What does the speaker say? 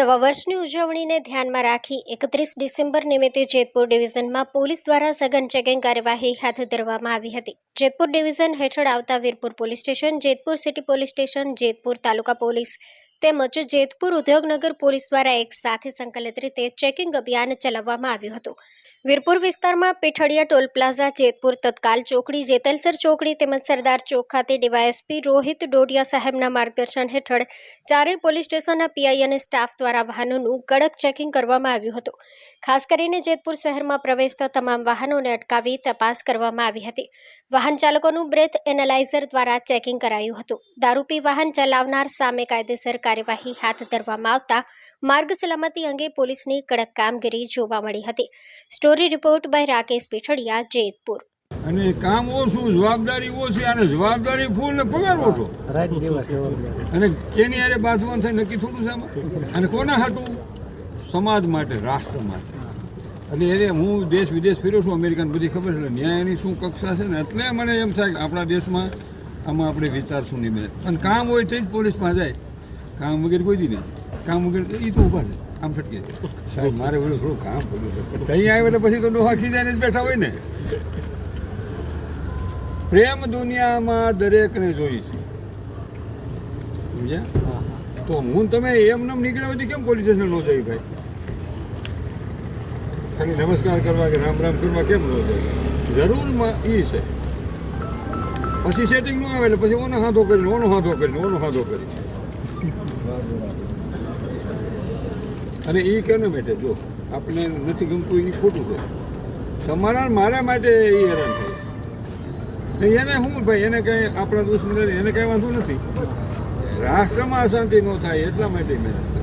નવા વર્ષની ઉજવણીને ધ્યાનમાં રાખી એકત્રીસ ડિસેમ્બર નિમિત્તે જેતપુર ડિવિઝનમાં પોલીસ દ્વારા સઘન ચેકિંગ કાર્યવાહી હાથ ધરવામાં આવી હતી. જેતપુર ડિવિઝન હેઠળ આવતા Virpur police station, Jetpur city police station, Jetpur taluka police તેમજ જેતપુર ઉદ્યોગનગર પોલીસ દ્વારા એક સાથે સંકલિત રીતે ચેકિંગ અભિયાન ચલાવવામાં આવ્યું હતું. વીરપુર વિસ્તારમાં પેઠડિયા ટોલ પ્લાઝા, જેતપુર તત્કાલ ચોકડી, જેતલસર ચોકડી તેમજ સરદાર ચોક ખાતે ડીવાયએસપી રોહિત ડોડિયા સાહેબના માર્ગદર્શન હેઠળ ચારેય પોલીસ સ્ટેશનના પીઆઈ અને સ્ટાફ દ્વારા વાહનોનું કડક ચેકિંગ કરવામાં આવ્યું હતું. ખાસ કરીને જેતપુર શહેરમાં પ્રવેશતા તમામ વાહનોને અટકાવી તપાસ કરવામાં આવી હતી. વાહન ચાલકોનું બ્રેથ એનાલાઇઝર દ્વારા ચેકિંગ કરાયું હતું. દારૂપી વાહન ચલાવનાર સામે કાયદેસર કાર્યવાહી હાથ ધરવામાં આવતા માર્ગ સલામતી અંગે પોલીસની કડક કામગીરી જોવા મળી હતી. Story report by Rakesh Pithadiya Jetpur. અને કામ ઓછું જવાબદારી ઓછી અને જવાબદારી ફૂલ ને પગાર ઓછો. અને કેની અરે બાંધવાનું થાય નક્કી થોડું છે અને કોના હાટું? સમાજ માટે રાષ્ટ્ર માટે. અને એને હું દેશ વિદેશ ફર્યો છું અમેરિકાને બધી ખબર છે એટલે ન્યાયની શું કક્ષા છે ને એટલે મને એમ થાય કે આપણા દેશમાં આમાં આપણે વિચારશું નહીં. બેન અને કામ હોય તો જ પોલીસમાં જાય. કામ વગેરે કોઈ દી નહીં. કામ વગેરે એ તો ઊભા છે. આમ છટકે સાહેબ મારે બધું થોડું કામ કર્યું છે. ત્યાં આવે એટલે પછી તો ડોહા ખીજાઈને જ બેઠા હોય ને. પ્રેમ દુનિયામાં દરેકને જોઈ છે. સમજ્યા? તો હું તમે એમ નામ નીકળ્યા હતી કેમ પોલીસ સ્ટેશન ન જાય ભાઈ? ખાલી નમસ્કાર કરવા કે રામ રામ કરવા કેમ ન જાય જરૂરમાં એ છે. પછી સેટિંગ ન આવે એટલે પછી ઓનો હાથો કરીને ઓનો હાથો કરીને ઓનો હાથો કરીને. અને એ કેને માટે જો આપણે નથી ગમતું, એ ખોટું છે. તમારા મારા માટે એ હેરાન થાય એને શું ભાઈ, એને કંઈ આપણા દુશ્મન એને કંઈ વાંધો નથી. રાષ્ટ્રમાં અશાંતિ ન થાય એટલા માટે કરે